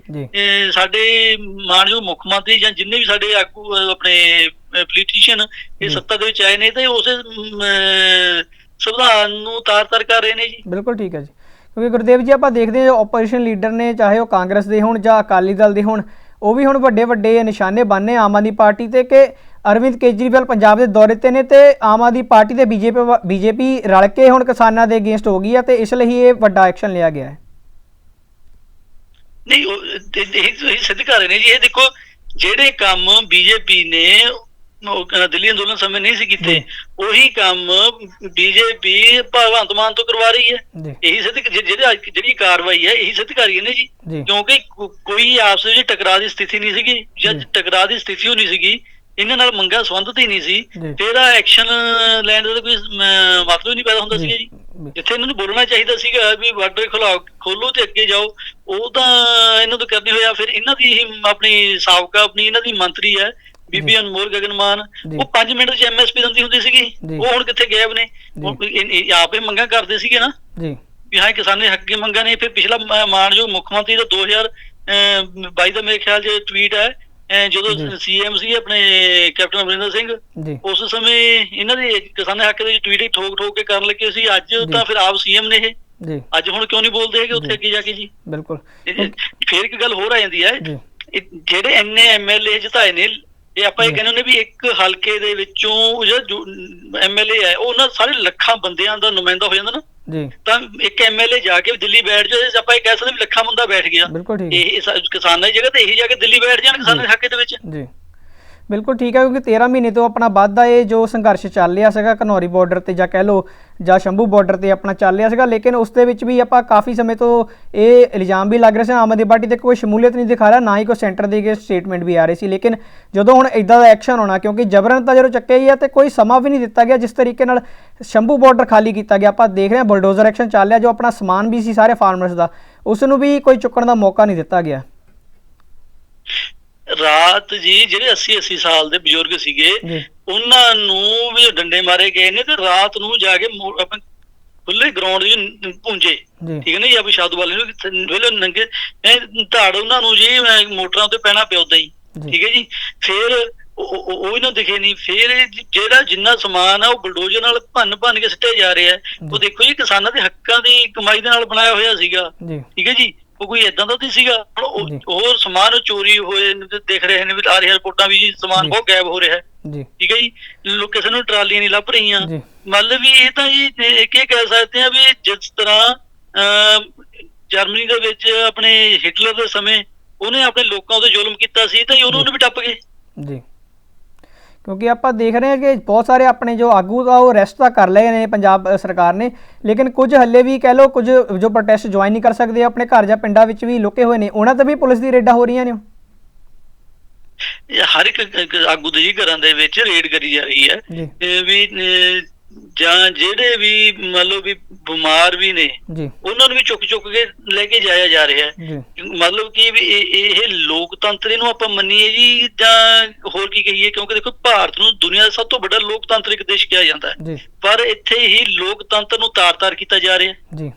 S1: ਸਾਡੇ ਮਾਨਯੋਗ ਮੁੱਖ ਮੰਤਰੀ ਜਾਂ ਜਿੰਨੇ ਵੀ ਸਾਡੇ ਆਗੂ ਆਪਣੇ ਪੋਲੀਟੀਸ਼ੀਅਨ ਇਹ। ਸੱਤਾ ਦੇ ਵਿੱਚ ਆਏ ਨੇ ਤੇ ਉਸੇ ਸੰਵਿਧਾਨ ਨੂੰ ਤਾਰ-ਤਾਰ ਕਰ ਰਹੇ ਨੇ ਜੀ।
S2: ਬਿਲਕੁਲ ਠੀਕ ਹੈ ਜੀ। ਕਿਉਂਕਿ ਗੁਰਦੇਵ ਜੀ, ਆਪਾਂ ਦੇਖਦੇ ਹਾਂ ਆਪੋਜੀਸ਼ਨ ਲੀਡਰ ਨੇ, ਚਾਹੇ ਉਹ ਕਾਂਗਰਸ ਦੇ ਹੋਣ ਜਾਂ ਅਕਾਲੀ ਦਲ ਦੇ ਹੋਣ, ਉਹ ਵੀ ਹੁਣ ਵੱਡੇ ਵੱਡੇ ਨਿਸ਼ਾਨੇ ਬੰਨੇ ਆਮ ਆਦਮੀ ਪਾਰਟੀ ਤੇ ਕਿ ਅਰਵਿੰਦ ਕੇਜਰੀਵਾਲ ਪੰਜਾਬ ਦੇ ਦੌਰੇ ਤੇ ਨੇ ਤੇ ਆਮ ਆਦਮੀ ਪਾਰਟੀ ਤੇ ਬੀਜੇਪੀ ਬੀਜੇਪੀ ਰਲ ਕੇ ਹੁਣ ਕਿਸਾਨਾਂ ਦੇ ਅਗੇਂਸਟ ਹੋ ਗਈ ਹੈ ਤੇ ਇਸ ਲਈ ਇਹ ਵੱਡਾ ਐਕਸ਼ਨ ਲਿਆ ਗਿਆ ਹੈ।
S1: ਨਹੀਂ ਇਹ ਸਿੱਧ ਕਰ ਰਹੇ ਨੇ ਜੀ, ਇਹ ਦੇਖੋ, ਜਿਹੜੇ ਕੰਮ ਬੀਜੇਪੀ ਨੇ ਉਹ ਕਹਿੰਦਾ ਦਿੱਲੀ ਅੰਦੋਲਨ ਸਮੇਂ ਨਹੀਂ ਸੀ ਕੀਤੇ। ਉਹੀ ਕੰਮ ਬੀਜੇਪੀ ਭਗਵੰਤ ਮਾਨ ਤੋਂ ਕਰਵਾ ਰਹੀ ਹੈ। ਇਹੀ ਸਿੱਧ ਜਿਹੜੇ ਜਿਹੜੀ ਕਾਰਵਾਈ ਹੈ ਇਹੀ ਸਿੱਧ ਕਰ ਰਹੀ ਨੇ ਜੀ। ਕਿਉਂਕਿ ਕੋਈ ਆਪਸ ਵਿੱਚ ਟਕਰਾਅ ਦੀ ਸਥਿਤੀ ਨਹੀਂ ਸੀਗੀ ਜਦ
S2: ਜੀ।
S1: ਟਕਰਾਅ ਦੀ ਸਥਿਤੀ ਹੋਣੀ ਸੀਗੀ। ਇਹਨਾਂ ਨਾਲ ਮੰਗਾ ਸੰਬੰਧਿਤ ਹੀ ਨਹੀਂ ਸੀ।
S2: ਜੀ।
S1: ਤੇਰਾ ਐਕਸ਼ਨ ਲੈਣ ਦਾ ਤਾਂ ਕੋਈ ਮਤਲਬ ਨਹੀਂ ਪੈਦਾ ਹੁੰਦਾ ਸੀਗਾ ਜੀ। ਜਿੱਥੇ ਇਹਨਾਂ ਨੂੰ ਬੋਲਣਾ ਚਾਹੀਦਾ ਸੀਗਾ ਵੀ ਬਾਰਡਰ ਖੁਲਾਓ ਖੋਲੋ ਤੇ ਅੱਗੇ ਜਾਓ। ਉਹ ਤਾਂ ਇਹਨਾਂ ਤੋਂ ਕਰਨੀ ਹੋਇਆ। ਫਿਰ ਇਹਨਾਂ ਦੀ ਹੀ ਆਪਣੀ ਸਾਬਕਾ ਆਪਣੀ ਇਹਨਾਂ ਦੀ ਮੰਤਰੀ ਹੈ। ਬੀਬੀ। ਅਨਮੋਲ ਗਗਨਮਾਨ। ਉਹ 5 ਮਿੰਟ ਚ ਐਮਐਸਪੀ ਦਿੰਦੀ ਹੁੰਦੀ ਸੀਗੀ। ਉਹ ਹੁਣ ਕਿੱਥੇ ਗਾਇਬ ਨੇ? ਉਹ ਆਪੇ ਮੰਗਾਂ ਕਰਦੇ ਸੀਗੇ ਨਾ।
S2: ਜੀ।
S1: ਵੀ ਹਾਂ ਕਿਸਾਨੇ ਹੱਕੀ ਮੰਗਾਂ ਨੇ? ਫਿਰ ਪਿਛਲਾ ਮਾਨਯੋਗ ਮੁੱਖ ਮੰਤਰੀ ਦਾ 2022 ਦਾ ਮੇਰੇ ਖਿਆਲ 'ਚ ਟਵੀਟ ਹੈ। ਜਦੋਂ। ਸੀਐਮ ਸੀ ਆਪਣੇ ਕੈਪਟਨ ਅਮਰਿੰਦਰ ਸਿੰਘ ਉਸ ਸਮੇਂ ਇਹਨਾਂ ਦੇ ਕਿਸਾਨਾਂ ਹੱਕ ਦੇ ਟਵੀਟ ਠੋਕ ਠੋਕ ਕੇ ਕਰਨ ਲੱਗੇ ਸੀ। ਅੱਜ। ਤਾਂ ਫਿਰ ਆਪ ਸੀਐਮ ਨੇ ਇਹ।
S2: ਜੀ।
S1: ਅੱਜ ਹੁਣ ਕਿਉਂ ਨਹੀਂ ਬੋਲਦੇ ਹੈਗੇ। ਉੱਥੇ ਅੱਗੇ ਜਾ ਕੇ ਜੀ?
S2: ਬਿਲਕੁਲ।
S1: ਫਿਰ ਇੱਕ ਗੱਲ ਹੋਰ ਆ ਜਾਂਦੀ ਹੈ।
S2: ਜੀ।
S1: ਇਹ ਜਿਹੜੇ ਐਨਏ ਐਮਐਲਏ ਜਿਤਾਏ ਨੇ ਇਹ ਆਪਾਂ ਇਹ। ਕਹਿੰਦੇ ਨੇ ਵੀ ਇੱਕ ਹਲਕੇ ਦੇ ਵਿੱਚੋਂ ਜਿਹੜਾ ਐਮਐਲਏ ਹੈ ਉਹ ਉਹਨਾਂ ਸਾਰੇ ਲੱਖਾਂ ਬੰਦਿਆਂ ਦਾ ਨੁਮਾਇੰਦਾ ਹੋ ਜਾਂਦਾ ਨਾ।
S2: ਜੀ।
S1: ਤਾਂ ਇੱਕ ਐਮਐਲਏ ਜਾ ਕੇ ਦਿੱਲੀ ਬੈਠ ਜਾਏ ਆਪਾਂ ਇਹ ਕਹਿ ਸਕਦੇ ਵੀ ਲੱਖਾਂ ਬੰਦਾ ਬੈਠ ਗਿਆ। ਇਹ ਕਿਸਾਨਾਂ ਦੀ ਜਗ੍ਹਾ ਤੇ ਇਹੀ ਜਾ ਕੇ ਦਿੱਲੀ ਬੈਠ ਜਾਣ ਕਿਸਾਨਾਂ ਦੇ ਹੱਕ ਦੇ ਵਿੱਚ।
S2: ਜੀ। ਬਿਲਕੁਲ ਠੀਕ ਹੈ, ਕਿਉਂਕਿ 13 ਮਹੀਨੇ ਤੋਂ ਆਪਣਾ ਵੱਧਦਾ ਇਹ ਜੋ ਸੰਘਰਸ਼ ਚੱਲ ਰਿਹਾ ਸੀਗਾ, ਘਨੌਰੀ ਬਾਰਡਰ ਤੇ ਜਾਂ ਕਹਿ ਲਓ ਜਾਂ ਸ਼ੰਭੂ ਬਾਰਡਰ ਤੇ ਆਪਣਾ ਚੱਲ ਰਿਹਾ ਸੀਗਾ, ਲੇਕਿਨ ਉਸ ਦੇ ਵਿੱਚ ਵੀ ਆਪਾਂ ਕਾਫੀ ਸਮੇਂ ਤੋਂ ਇਹ ਇਲਜ਼ਾਮ ਵੀ ਲੱਗ ਰਹੇ ਸੀ, ਆਮ ਆਦਮੀ ਪਾਰਟੀ ਤੇ ਕੋਈ ਸ਼ਮੂਲੀਅਤ ਨਹੀਂ ਦਿਖਾ ਰਿਹਾ, ਨਾ ਹੀ ਕੋਈ ਸੈਂਟਰ ਦੀ ਕੋਈ ਸਟੇਟਮੈਂਟ ਵੀ ਆ ਰਹੀ ਸੀ, ਲੇਕਿਨ ਜਦੋਂ ਹੁਣ ਇਦਾਂ ਦਾ ਐਕਸ਼ਨ ਹੋਣਾ, ਕਿਉਂਕਿ ਜਬਰਨ ਤਾਂ ਜਦੋਂ ਚੱਕਿਆ ਹੀ ਆ ਤੇ ਕੋਈ ਸਮਾਂ ਵੀ ਨਹੀਂ ਦਿੱਤਾ ਗਿਆ, ਜਿਸ ਤਰੀਕੇ ਨਾਲ ਸ਼ੰਭੂ ਬਾਰਡਰ ਖਾਲੀ ਕੀਤਾ ਗਿਆ, ਆਪਾਂ ਦੇਖ ਰਹੇ ਹਾਂ ਬੁਲਡੋਜ਼ਰ ਐਕਸ਼ਨ ਚੱਲ ਰਿਹਾ, ਜੋ ਆਪਣਾ ਸਮਾਨ ਵੀ ਸੀ ਸਾਰੇ ਫਾਰਮਰਸ ਦਾ, ਉਸ ਨੂੰ ਵੀ ਕੋਈ ਚੁੱਕਣ ਦਾ ਮੌਕਾ ਨਹੀਂ ਦਿੱਤਾ ਗਿਆ।
S1: ਰਾਤ ਜੀ ਜਿਹੜੇ 80 80 ਸਾਲ ਦੇ ਬਜ਼ੁਰਗ ਸੀਗੇ ਉਹਨਾਂ ਨੂੰ ਵੀ ਡੰਡੇ ਮਾਰੇ ਗਏ ਨੇ ਤੇ ਰਾਤ ਨੂੰ ਜਾ ਕੇ ਆਪਣੇ ਖੁੱਲੇ ਗਰਾਊਂਡ ਵਿੱਚ ਪੁੰਜੇ ਠੀਕ ਹੈ ਨਾ ਜੀ ਆਪ ਸ਼ਾਦੂ ਵਾਲੇ ਨੂੰ ਵੇਲੇ ਨੰਗੇ ਧਾੜ ਉਹਨਾਂ ਨੂੰ ਜੀ ਮੋਟਰਾਂ ਤੇ ਪੈਣਾ ਪਿਆ ਉਦਾਂ ਹੀ ਠੀਕ ਹੈ ਜੀ। ਫਿਰ ਉਹ- ਇਹਨਾਂ ਦਿਖੇ ਨਹੀਂ ਫਿਰ ਜਿਹੜਾ ਜਿੰਨਾ ਸਮਾਨ ਆ ਉਹ ਬਲਡੋਜ਼ਰ ਨਾਲ ਭੰਨ ਭੰਨ ਕੇ ਸਿੱਟਿਆ ਜਾ ਰਿਹਾ ਉਹ। ਦੇਖੋ ਜੀ ਕਿਸਾਨਾਂ ਦੇ ਹੱਕਾਂ ਦੀ ਕਮਾਈ ਦੇ ਨਾਲ ਬਣਾਇਆ ਹੋਇਆ ਸੀਗਾ ਠੀਕ ਹੈ ਜੀ। ਉਹ ਕੋਈ ਇਦਾਂ ਦਾ ਨਹੀਂ ਸੀਗਾ? ਹੁਣ। ਹੋਰ ਸਮਾਨ ਚੋਰੀ ਹੋਏ ਦਿਖ ਰਹੇ ਨੇ ਵੀ ਆ ਰਿਹਾ ਰਿਪੋਰਟਾਂ ਵੀ ਸਮਾਨ। ਬਹੁਤ ਗਾਇਬ ਹੋ ਰਿਹਾ ਹੈ।
S2: ਜੀ।
S1: ਠੀਕ ਹੈ ਜੀ? ਲੋਕ ਕਿਸੇ ਨੂੰ ਟਰਾਲੀਆਂ ਨਹੀਂ ਲੱਭ ਰਹੀਆਂ। ਮਤਲਬ ਵੀ ਇਹ ਤਾਂ ਜੀ ਇਹ ਇੱਕ ਇਹ ਕਹਿ ਸਕਦੇ ਆ ਵੀ ਜਿਸ ਤਰ੍ਹਾਂ ਜਰਮਨੀ ਦੇ ਵਿੱਚ ਆਪਣੇ ਹਿਟਲਰ ਦੇ ਸਮੇਂ ਉਹਨੇ ਆਪਣੇ ਲੋਕਾਂ ਉਤੇ ਜ਼ੁਲਮ ਕੀਤਾ ਸੀ ਤਾਂ ਉਹਨੇ ਵੀ ਟੱਪ ਗਏ।
S2: ਜੀ। ਕਿਉਂਕਿ ਆਪਾਂ ਦੇਖ ਰਹੇ ਹਾਂ ਕਿ ਬਹੁਤ ਸਾਰੇ ਆਪਣੇ ਜੋ ਆਗੂ ਦਾ ਉਹ ਅਰੈਸਟ ਤਾਂ ਕਰ ਲਏ ਨੇ ਪੰਜਾਬ ਸਰਕਾਰ ਨੇ ਲੇਕਿਨ ਕੁਝ ਹੱਲੇ ਵੀ ਕਹਿ ਲਓ ਕੁਝ ਜੋ ਪ੍ਰੋਟੈਸਟ ਜੁਆਇਨ ਨਹੀਂ ਕਰ ਸਕਦੇ ਆਪਣੇ ਘਰ ਜਾਂ ਪਿੰਡਾਂ ਵਿੱਚ ਵੀ ਲੁਕੇ ਹੋਏ ਨੇ ਉਹਨਾਂ ਤੇ ਵੀ ਪੁਲਿਸ ਦੀ ਰੇਡਾਂ ਹੋ ਰਹੀਆਂ ਨੇ
S1: ਇਹ ਹਰ ਇੱਕ ਆਗੂ ਦੇ ਘਰਾਂ ਦੇ ਵਿੱਚ ਰੇਡ ਕਰੀ ਜਾ ਰਹੀ ਹੈ। ਵੀ ਜਾਂ ਜਿਹੜੇ ਵੀ ਮੰਨ ਲਓ ਵੀ ਬਿਮਾਰ ਵੀ ਨੇ
S2: ਜੀ।
S1: ਉਹਨਾਂ ਨੂੰ ਵੀ ਚੁੱਕ ਚੁੱਕ ਕੇ ਲੈ ਕੇ ਜਾਇਆ ਜਾ ਰਿਹਾ ਹੈ। ਮਤਲਬ ਕਿ ਵੀ ਇਹ ਇਹ ਲੋਕਤੰਤਰ ਇਹਨੂੰ ਆਪਾਂ ਮੰਨੀਏ ਜੀ ਜਾਂ ਹੋਰ ਕੀ ਕਹੀਏ ਕਿਉਂਕਿ ਦੇਖੋ ਭਾਰਤ ਨੂੰ ਦੁਨੀਆ ਦਾ ਸਭ ਤੋਂ ਵੱਡਾ ਲੋਕਤੰਤਰਿਕ ਦੇਸ਼ ਕਿਹਾ ਜਾਂਦਾ ਹੈ। ਪਰ ਇੱਥੇ ਹੀ ਲੋਕਤੰਤਰ ਨੂੰ ਤਾਰ-ਤਾਰ ਕੀਤਾ ਜਾ ਰਿਹਾ ਹੈ।
S2: ਜੀ।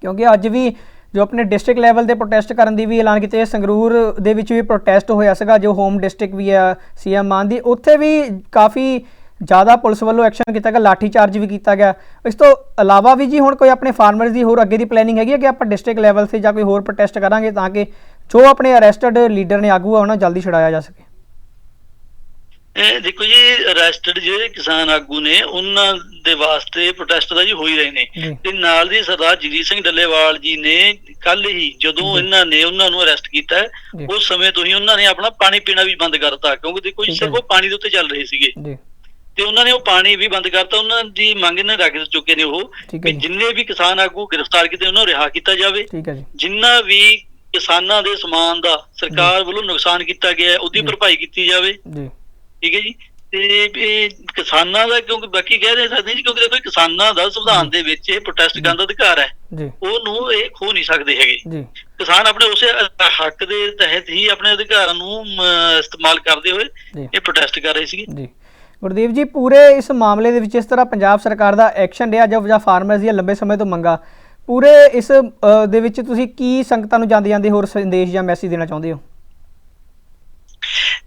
S2: ਕਿਉਂਕਿ ਅੱਜ ਵੀ ਜੋ ਆਪਣੇ ਡਿਸਟ੍ਰਿਕਟ ਲੈਵਲ ਤੇ ਪ੍ਰੋਟੈਸਟ ਕਰਨ ਦੀ ਵੀ ਐਲਾਨ ਕੀਤੇ ਸੰਗਰੂਰ ਦੇ ਵਿੱਚ ਵੀ ਪ੍ਰੋਟੈਸਟ ਹੋਇਆ ਸੀਗਾ ਜੋ ਹੋਮ ਡਿਸਟ੍ਰਿਕਟ ਵੀ ਆ ਸੀਐਮ ਮਾਨ ਦੀ ਉੱਥੇ ਵੀ ਕਾਫੀ ਜ਼ਿਆਦਾ ਪੁਲਿਸ ਵੱਲੋਂ ਐਕਸ਼ਨ ਕੀਤਾ ਗਿਆ ਲਾਠੀ ਚਾਰਜ ਵੀ ਕੀਤਾ ਗਿਆ। ਇਸ ਤੋਂ ਇਲਾਵਾ ਵੀ ਜੀ ਹੁਣ ਕੋਈ ਆਪਣੇ ਫਾਰਮਰਸ ਦੀ ਹੋਰ ਅੱਗੇ ਦੀ ਪਲੈਨਿੰਗ ਹੈਗੀ ਹੈ ਕਿ ਆਪਾਂ ਡਿਸਟ੍ਰਿਕਟ ਲੈਵਲ ਤੇ ਜਾਂ ਕੋਈ ਹੋਰ ਪ੍ਰੋਟੈਸਟ ਕਰਾਂਗੇ ਤਾਂ ਕਿ ਜੋ ਆਪਣੇ ਅਰੈਸਟਡ ਲੀਡਰ ਨੇ ਆਗੂ ਆ ਉਹਨਾਂ ਜਲਦੀ ਛੁਡਾਇਆ ਜਾ ਸਕੇ?
S1: ਇਹ ਦੇਖੋ ਜੀ ਅਰੈਸਟਡ ਜਿਹੜੇ ਕਿਸਾਨ ਆਗੂ ਨੇ ਉਹਨਾਂ ਦੇ ਵਾਸਤੇ ਪ੍ਰੋਟੈਸਟ ਦਾ ਜੀ ਹੋ ਹੀ ਰਹੇ ਨੇ। ਤੇ ਨਾਲ ਦੀ ਸਰਦਾਰ ਜਗਜੀਤ ਸਿੰਘ ਡੱਲੇਵਾਲ ਜੀ ਨੇ ਕੱਲ ਹੀ ਜਦੋਂ। ਇਹਨਾਂ ਨੇ ਉਹਨਾਂ ਨੂੰ ਅਰੈਸਟ ਕੀਤਾ ਉਸ ਸਮੇਂ ਤੋਂ ਹੀ ਉਹਨਾਂ ਨੇ ਆਪਣਾ ਪਾਣੀ ਪੀਣਾ ਵੀ ਬੰਦ ਕਰਤਾ ਕਿਉਂਕਿ ਦੇਖੋ ਜੀ ਸਿਰਫ ਉਹ ਪਾਣੀ ਦੇ ਉੱਤੇ ਚੱਲ ਰਹੇ ਸੀਗੇ। ਤੇ ਉਹਨਾਂ ਨੇ ਉਹ ਪਾਣੀ ਵੀ ਬੰਦ ਕਰਤਾ ਉਹਨਾਂ ਦੀ ਮੰਗ ਨੇ ਰੱਖ ਚੁੱਕੇ ਨੇ ਉਹ ਕਿ ਜਿੰਨੇ ਵੀ ਕਿਸਾਨ ਆਗੂ ਗ੍ਰਿਫਤਾਰ ਕੀਤੇ ਉਹਨਾਂ ਨੂੰ ਰਿਹਾ ਕੀਤਾ ਜਾਵੇ। ਜਿੰਨਾ ਵੀ ਕਿਸਾਨਾਂ ਦੇ ਸਮਾਨ ਦਾ ਸਰਕਾਰ ਵੱਲੋਂ ਨੁਕਸਾਨ ਕੀਤਾ ਗਿਆ ਹੈ ਉਹਦੀ। ਭਰਪਾਈ ਕੀਤੀ ਜਾਵੇ। ਠੀਕ ਹੈ ਜੀ? ਤੇ ਇਹ ਕਿਸਾਨਾਂ ਦਾ ਕਿਉਂਕਿ ਬਾਕੀ ਕਹਿ ਰਹੇ ਸਕਦੇ ਜੀ ਕਿਉਂਕਿ ਦੇਖੋ ਕਿਸਾਨਾਂ ਦਾ ਸੰਵਿਧਾਨ ਦੇ ਵਿੱਚ ਇਹ ਪ੍ਰੋਟੈਸਟ ਕਰਨ ਦਾ ਅਧਿਕਾਰ ਹੈ। ਉਹਨੂੰ ਇਹ ਖੋ ਨਹੀਂ ਸਕਦੇ ਹੈਗੇ। ਕਿਸਾਨ ਆਪਣੇ ਉਸੇ ਹੱਕ ਦੇ ਤਹਿਤ ਹੀ ਆਪਣੇ ਅਧਿਕਾਰਾਂ ਨੂੰ ਇਸਤੇਮਾਲ ਕਰਦੇ ਹੋਏ ਇਹ ਪ੍ਰੋਟੈਸਟ ਕਰ ਰਹੇ ਸੀਗੇ।
S2: ਜੀ। ਗੁਰਦੀਪ ਜੀ ਪੂਰੇ ਇਸ ਮਾਮਲੇ ਦੇ ਵਿੱਚ ਇਸ ਤਰ੍ਹਾਂ ਪੰਜਾਬ ਸਰਕਾਰ ਦਾ ਐਕਸ਼ਨ ਰਿਹਾ ਜਾਂ ਫਾਰਮਰਸ ਦੀਆਂ ਲੰਬੇ ਸਮੇਂ ਤੋਂ ਮੰਗਾ? ਪੂਰੇ ਇਸ ਦੇ ਵਿੱਚ ਤੁਸੀਂ ਕੀ ਸੰਗਤਾਂ ਨੂੰ ਜਾਂਦੇ ਜਾਂਦੇ ਹੋਰ ਸੰਦੇਸ਼ ਜਾਂ ਮੈਸੇਜ ਦੇਣਾ ਚਾਹੁੰਦੇ ਹੋ?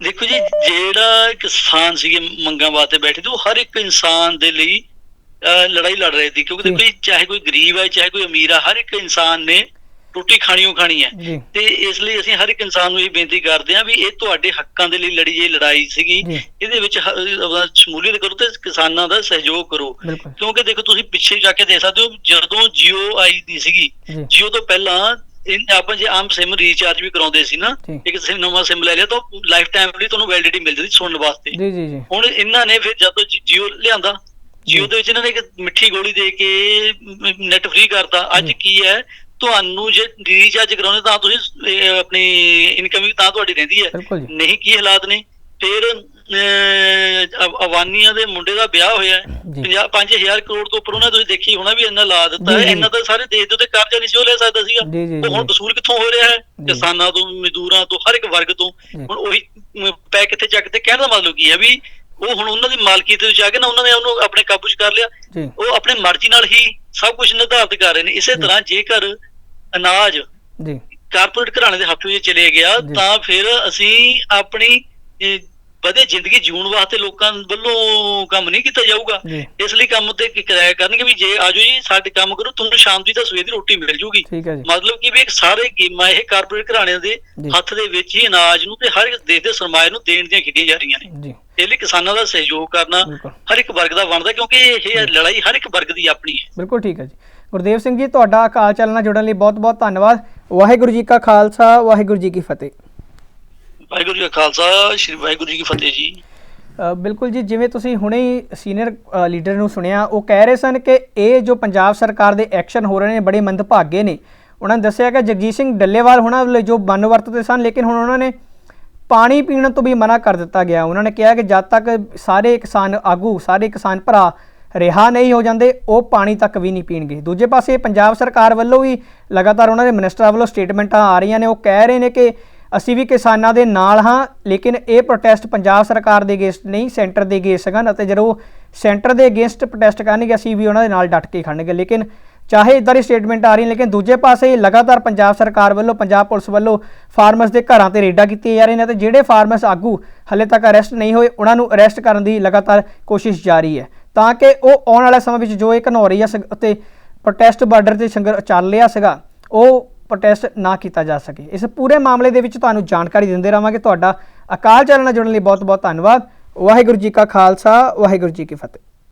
S1: ਦੇਖੋ ਜੀ ਜਿਹੜਾ ਕਿਸਾਨ ਸੀਗੇ ਮੰਗਾਂ ਵਾਸਤੇ ਬੈਠੇ ਤੇ ਉਹ ਹਰ ਇੱਕ ਇਨਸਾਨ ਦੇ ਲਈ ਲੜਾਈ ਲੜ ਰਹੇ ਸੀ। ਕਿਉਂਕਿ। ਦੇਖੋ ਜੀ ਚਾਹੇ ਕੋਈ ਗਰੀਬ ਹੈ ਚਾਹੇ ਕੋਈ ਅਮੀਰ ਹੈ ਹਰ ਇੱਕ ਇਨਸਾਨ ਨੇ ਰੋਟੀ ਖਾਣੀਓ ਖਾਣੀ ਹੈ।
S2: ਜੀ।
S1: ਤੇ ਇਸ ਲਈ ਅਸੀਂ ਹਰ ਇੱਕ ਇਨਸਾਨ ਨੂੰ ਇਹ ਬੇਨਤੀ ਕਰਦੇ ਹਾਂ ਵੀ ਇਹ ਤੁਹਾਡੇ ਹੱਕਾਂ ਦੇ ਲਈ ਲੜੀ ਇਹ ਲੜਾਈ ਸੀਗੀ।
S2: ਜੀ।
S1: ਇਹਦੇ ਵਿੱਚ ਸ਼ਮੂਲੀਅਤ ਕਰੋ ਤੇ ਕਿਸਾਨਾਂ ਦਾ ਸਹਿਯੋਗ ਕਰੋ। ਕਿਉਂਕਿ ਦੇਖੋ ਤੁਸੀਂ ਪਿੱਛੇ ਜਾ ਕੇ ਦੇਖ ਸਕਦੇ ਹੋ ਜਦੋਂ ਜੀਓ ਆਈ ਦੀ ਸੀਗੀ
S2: ਜੀ।
S1: ਜੀਓ ਤੋਂ ਪਹਿਲਾਂ ਇਹ ਆਪਾਂ ਜੇ ਆਮ ਸਿਮ ਰੀਚਾਰਜ ਵੀ ਕਰਾਉਂਦੇ ਸੀ ਨਾ
S2: ਜੀ।
S1: ਇੱਕ ਸਿਮ ਨਵਾਂ ਸਿਮ ਲੈ ਲਿਆ ਤਾਂ ਲਾਈਫ ਟਾਈਮ ਲਈ ਤੁਹਾਨੂੰ ਵੈਲਿਡਿਟੀ ਮਿਲ ਜਾਂਦੀ ਸੁਣਨ ਵਾਸਤੇ।
S2: ਜੀ ਜੀ ਜੀ।
S1: ਹੁਣ ਇਹਨਾਂ ਨੇ ਫਿਰ ਜਦੋਂ ਜੀਓ ਲਿਆਂਦਾ ਜੀਓ
S2: ਜੀ।
S1: ਦੇ ਵਿੱਚ ਇਹਨਾਂ ਨੇ ਇੱਕ ਮਿੱਠੀ ਗੋਲੀ ਦੇ ਕੇ ਨੈਟ ਫ੍ਰੀ ਕਰਤਾ। ਅੱਜ
S2: ਜੀ।
S1: ਕੀ ਹੈ ਤੁਹਾਨੂੰ ਜੇ ਰੀਚਾਰਜ ਕਰਾਉਣੇ ਤਾਂ ਤੁਸੀਂ ਆਪਣੀ ਇਨਕਮ ਵੀ ਤਾਂ ਤੁਹਾਡੀ ਰਹਿੰਦੀ ਹੈ। ਨਹੀਂ ਕੀ ਹਾਲਾਤ ਨੇ? ਫਿਰ ਅਵਾਨੀਆਂ ਦੇ ਮੁੰਡੇ ਦਾ ਵਿਆਹ ਹੋਇਆ ਹੈ।
S2: ਜੀ।
S1: 50 5000 ਕਰੋੜ ਤੋਂ ਉੱਪਰ ਉਹਨਾਂ ਤੁਸੀਂ ਦੇਖੀ ਹੋਣਾ ਵੀ ਇੰਨਾ ਲਾ ਦਿੱਤਾ ਹੈ। ਇੰਨਾ ਤਾਂ ਸਾਰੇ ਦੇਸ਼ ਦੇ ਉੱਤੇ ਕਰਜ਼ਾ ਨਹੀਂ ਸੀ ਉਹ ਲੈ ਸਕਦਾ ਸੀਗਾ। ਉਹ ਹੁਣ ਵਸੂਲ ਕਿੱਥੋਂ ਹੋ ਰਿਹਾ ਹੈ। ਕਿਸਾਨਾਂ ਤੋਂ ਮਜ਼ਦੂਰਾਂ ਤੋਂ ਹਰ ਇੱਕ ਵਰਗ ਤੋਂ। ਹੁਣ ਉਹੀ ਪੈ ਕਿੱਥੇ ਚੱਕ ਤੇ ਕਹਿਣ ਦਾ ਮਤਲਬ ਕੀ ਹੈ ਵੀ ਉਹ ਹੁਣ ਉਹਨਾਂ ਦੀ ਮਾਲਕੀ ਤੇ ਜਾ ਕੇ ਨਾ ਉਹਨਾਂ ਨੇ ਉਹਨੂੰ ਆਪਣੇ ਕਾਬੂ 'ਚ ਕਰ ਲਿਆ। ਉਹ ਆਪਣੀ ਮਰਜ਼ੀ ਨਾਲ ਹੀ ਸਭ ਕੁਝ ਨਿਰਧਾਰਿਤ ਕਰ ਰਹੇ ਨੇ। ਇਸੇ। ਤਰ੍ਹਾਂ ਜੇਕਰ ਅਨਾਜ
S2: ਜੀ।
S1: ਕਾਰਪੋਰੇਟ ਘਰਾਣੇ ਦੇ ਹੱਥ ਵਿੱਚ ਚਲੇ ਗਿਆ। ਤਾਂ ਫਿਰ ਅਸੀਂ ਆਪਣੀ ਵਧੇ ਜ਼ਿੰਦਗੀ ਜਿਉਣ ਵਾਸਤੇ ਲੋਕਾਂ ਵੱਲੋਂ ਕੰਮ ਨਹੀਂ ਕੀਤਾ ਜਾਊਗਾ। ਇਸ ਲਈ ਕੰਮ ਤੇ ਕੀ ਕਰਾਇਆ ਕਰਨਗੇ ਵੀ ਜੇ ਆਜੋ ਜੀ ਸਾਡੇ ਕੰਮ ਕਰੋ ਤੁਹਾਨੂੰ ਸ਼ਾਮ ਦੀ ਤਾਂ ਸਵੇਰ ਦੀ ਰੋਟੀ ਮਿਲ ਜੂਗੀ। ਮਤਲਬ ਕਿ ਵੀ ਇੱਕ ਸਾਰੇ ਗੇਮਾਂ ਇਹ ਕਾਰਪੋਰੇਟ ਘਰਾਣਿਆਂ ਦੇ। ਹੱਥ ਦੇ ਵਿੱਚ ਹੀ ਅਨਾਜ ਨੂੰ ਤੇ ਹਰ ਇੱਕ ਦੇਸ਼ ਦੇ ਸਰਮਾਏ ਨੂੰ ਦੇਣ ਦੀਆਂ ਖੇਡੀਆਂ ਜਾ ਰਹੀਆਂ ਨੇ। ਇਹ ਲਈ ਕਿਸਾਨਾਂ ਦਾ ਸਹਿਯੋਗ ਕਰਨਾ ਹਰ ਇੱਕ ਵਰਗ ਦਾ ਬਣਦਾ ਕਿਉਂਕਿ ਇਹ ਲੜਾਈ ਹਰ ਇੱਕ ਵਰਗ ਦੀ ਆਪਣੀ ਹੈ।
S2: ਬਿਲਕੁਲ ਠੀਕ ਹੈ ਜੀ। ਗੁਰਦੇਵ ਸਿੰਘ ਜੀ ਤੁਹਾਡਾ ਅਕਾਲ ਚੈਨਲ ਨਾਲ ਜੁੜਨ ਲਈ ਬਹੁਤ-ਬਹੁਤ ਧੰਨਵਾਦ। ਵਾਹਿਗੁਰੂ ਜੀ ਕਾ ਖਾਲਸਾ ਵਾਹਿਗੁਰੂ ਜੀ ਕੀ ਫਤਿਹ।
S1: ਵਾਹਿਗੁਰੂ ਜੀ ਕਾ ਖਾਲਸਾ ਸ੍ਰੀ ਵਾਹਿਗੁਰੂ ਜੀ ਕੀ ਫਤਿਹ ਜੀ।
S2: ਬਿਲਕੁਲ ਜੀ ਜਿਵੇਂ ਤੁਸੀਂ ਹੁਣੇ ਹੀ ਸੀਨੀਅਰ ਲੀਡਰ ਨੂੰ ਸੁਣਿਆ ਉਹ ਕਹਿ ਰਹੇ ਸਨ ਕਿ ਇਹ ਜੋ ਪੰਜਾਬ ਸਰਕਾਰ ਦੇ ਐਕਸ਼ਨ ਹੋ ਰਹੇ ਨੇ ਬੜੇ ਮੰਦਭਾਗੇ ਨੇ। ਉਹਨਾਂ ਨੇ ਦੱਸਿਆ ਕਿ ਜਗਜੀਤ ਸਿੰਘ ਡੱਲੇਵਾਲ ਹੋਣਾ ਵੱਲੋਂ ਜੋ ਬੰਨ ਵਰਤਦੇ ਸਨ ਲੇਕਿਨ ਹੁਣ ਉਹਨਾਂ ਨੇ ਪਾਣੀ ਪੀਣ ਤੋਂ ਵੀ ਮਨਾ ਕਰ ਦਿੱਤਾ ਗਿਆ। ਉਹਨਾਂ ਨੇ ਕਿਹਾ ਕਿ ਜਦ ਤੱਕ ਸਾਰੇ ਕਿਸਾਨ ਆਗੂ ਸਾਰੇ ਕਿਸਾਨ ਭਰਾ ਰਿਹਾ ਨਹੀਂ ਹੋ ਜਾਂਦੇ, ਉਹ ਪਾਣੀ ਤੱਕ ਵੀ ਨਹੀਂ ਪੀਣਗੇ। ਦੂਜੇ ਪਾਸੇ ਪੰਜਾਬ ਸਰਕਾਰ ਵੱਲੋਂ ਵੀ ਲਗਾਤਾਰ ਉਹਨਾਂ ਦੇ ਮਿਨਿਸਟਰਾਂ ਵੱਲੋਂ ਸਟੇਟਮੈਂਟਾਂ ਆ ਰਹੀਆਂ ਨੇ। ਉਹ ਕਹਿ ਰਹੇ ਨੇ ਕਿ ਅਸੀਂ ਵੀ ਕਿਸਾਨਾਂ ਦੇ ਨਾਲ ਹਾਂ, ਲੇਕਿਨ ਇਹ ਪ੍ਰੋਟੈਸਟ ਪੰਜਾਬ ਸਰਕਾਰ ਦੇ ਅਗੇਂਸਟ ਨਹੀਂ, ਸੈਂਟਰ ਦੇ ਅਗੇਂਸਟ ਹਨ ਅਤੇ ਜਦੋਂ ਸੈਂਟਰ ਦੇ ਅਗੇਂਸਟ ਪ੍ਰੋਟੈਸਟ ਕਰਨਗੇ, ਅਸੀਂ ਵੀ ਉਹਨਾਂ ਦੇ ਨਾਲ ਡਟ ਕੇ ਖੜਨਗੇ। ਲੇਕਿਨ ਚਾਹੇ ਇਦਾਂ ਦੀ ਸਟੇਟਮੈਂਟ ਆ ਰਹੀ ਲੇਕਿਨ ਦੂਜੇ ਪਾਸੇ ਲਗਾਤਾਰ ਪੰਜਾਬ ਸਰਕਾਰ ਵੱਲੋਂ, ਪੰਜਾਬ ਪੁਲਿਸ ਵੱਲੋਂ ਫਾਰਮਰਸ ਦੇ ਘਰਾਂ ਤੇ ਰੇਡਾਂ ਕੀਤੀਆਂ ਜਾ ਰਹੀਆਂ ਨੇ ਤੇ ਜਿਹੜੇ ਫਾਰਮਰਸ ਆਗੂ ਹਲੇ ਤੱਕ ਅਰੈਸਟ ਨਹੀਂ ਹੋਏ, ਉਹਨਾਂ ਨੂੰ ਅਰੈਸਟ ਕਰਨ ਦੀ ਲਗਾਤਾਰ ਕੋਸ਼ਿਸ਼ ਜਾਰੀ ਹੈ। ਤਾਂ ਕਿ ਉਹ ਆਉਣ ਵਾਲੇ ਸਮੇਂ ਵਿੱਚ ਜੋ ਇਹ ਘਨੌਰੀ ਜਾਂ ਸਗ- ਅਤੇ ਪ੍ਰੋਟੈਸਟ ਬਾਰਡਰ ਤੇ ਸੰਘਰ ਚੱਲ ਰਿਹਾ ਸੀਗਾ, ਉਹ ਪ੍ਰੋਟੈਸਟ ਨਾ ਕੀਤਾ ਜਾ ਸਕੇ। ਇਸ ਪੂਰੇ ਮਾਮਲੇ ਦੇ ਵਿੱਚ ਤੁਹਾਨੂੰ ਜਾਣਕਾਰੀ ਦਿੰਦੇ ਰਹਾਂਗੇ। ਤੁਹਾਡਾ ਅਕਾਲ ਚੈਨਲ ਨਾਲ ਜੁੜਨ ਲਈ ਬਹੁਤ ਬਹੁਤ ਧੰਨਵਾਦ। ਵਾਹਿਗੁਰੂ ਜੀ ਕਾ ਖਾਲਸਾ, ਵਾਹਿਗੁਰੂ ਜੀ ਕੀ ਫਤਿਹ।